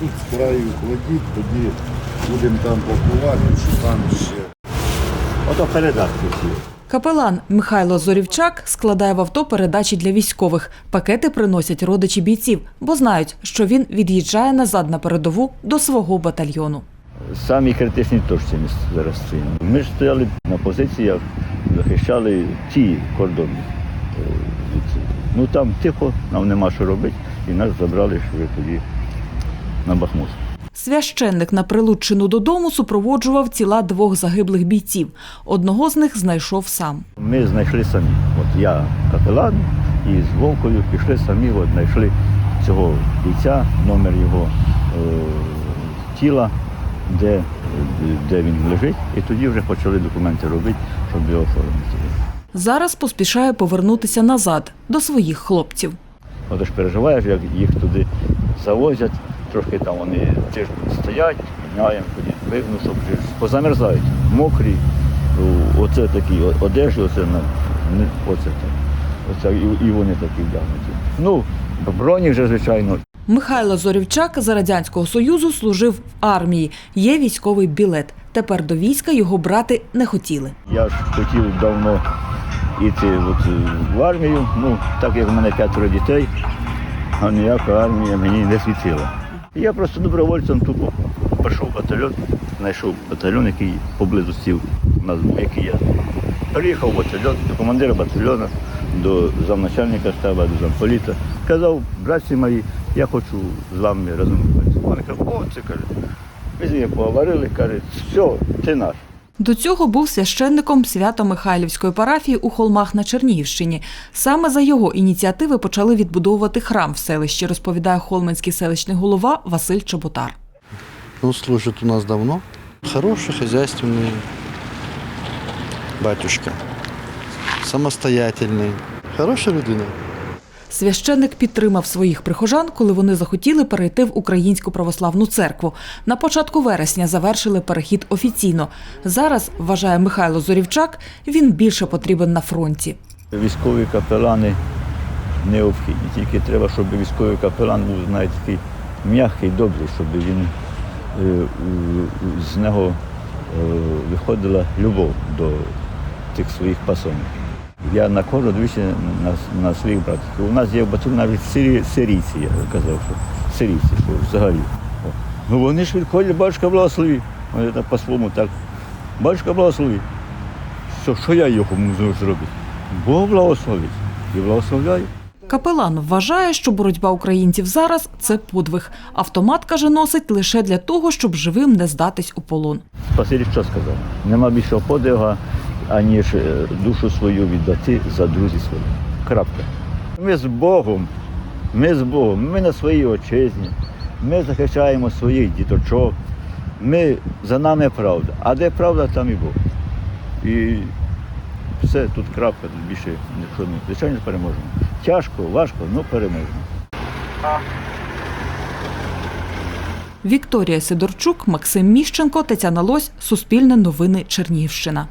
Тут з краю кладіть, тоді будемо там пакувати, що там ще. Ото передатки всі. Капелан Михайло Зорівчак складає в авто передачі для військових. Пакети приносять родичі бійців, бо знають, що він від'їжджає назад на передову до свого батальйону. Самі критичні точці ми зараз стоїмо. Ми ж стояли на позиціях, захищали ті кордони. Е, Ну там тихо, нам нема що робити, і нас забрали вже тоді на Бахмут. Священник на прилуччину додому супроводжував тіла двох загиблих бійців. Одного з них знайшов сам. Ми знайшли самі. От я капелан і з Вовкою пішли самі, от знайшли цього бійця, номер його е, тіла, де, де він лежить, і тоді вже почали документи робити, щоб його оформити. Зараз поспішає повернутися назад до своїх хлопців. Отож переживаєш, як їх туди завозять, трошки там вони тиждень стоять, міняємо, щоб вже позамерзають, мокрі. Оце такі одежі, оце, оце так. Оце, і, і вони такі вдягнуті. Ну, броні вже, звичайно. Михайло Зорівчак за радянського союзу служив в армії. Є військовий білет. Тепер до війська його брати не хотіли. Я ж хотів давно йти от, е, в армію, ну, так як в мене п'ятеро дітей, а ніяка армія мені не світила. Я просто добровольцем тупо пішов батальйон, знайшов батальйон, який поблизу сів який я. Приїхав батальйон до командира батальйону, до замначальника штабу, до замполіта. Казав, братці мої, я хочу з вами разом. Вони кажуть, о, це каже. Ми з ним поговорили, каже, все, ти наш. До цього був священником Свято-Михайлівської парафії у Холмах на Чернігівщині. Саме за його ініціативи почали відбудовувати храм в селищі, розповідає холменський селищний голова Василь Чоботар. Он служит у нас давно. Хороший, хозяйственный батюшка. Самостоятельный. Хороша людина. Священник підтримав своїх прихожан, коли вони захотіли перейти в Українську православну церкву. На початку вересня завершили перехід офіційно. Зараз, вважає Михайло Зорівчак, він більше потрібен на фронті. Військові капелани необхідні. Тільки треба, щоб військовий капелан був знаєте, такий м'який, добрий, щоб він е, з нього е, виходила любов до тих своїх пасонів. Я на кожу двічі на, на своїх братів. У нас є в бату навіть сирі, сирійці, я казав, що сирійці, що взагалі. О. Ну вони ж відходять, батюшка благослови. Вони так по-своєму так. Батюшка благослови. Що, що я його можу зробити? Бог благословить і благословляю. Капелан вважає, що боротьба українців зараз це подвиг. Автомат каже, носить лише для того, щоб живим не здатись у полон. Спасибі, що сказав. Нема більшого подвига, аніж е, душу свою віддати за друзів своїх. Крапка. Ми з Богом, ми з Богом, ми на своїй отчизні, ми захищаємо своїх діточок, ми, за нами правда. А де правда, там і Бог. І все, тут крапка, тут більше не. Звичайно, переможемо. Тяжко, важко, але переможемо. Вікторія Сидорчук, Максим Міщенко, Тетяна Лось, Суспільне новини Чернігівщина.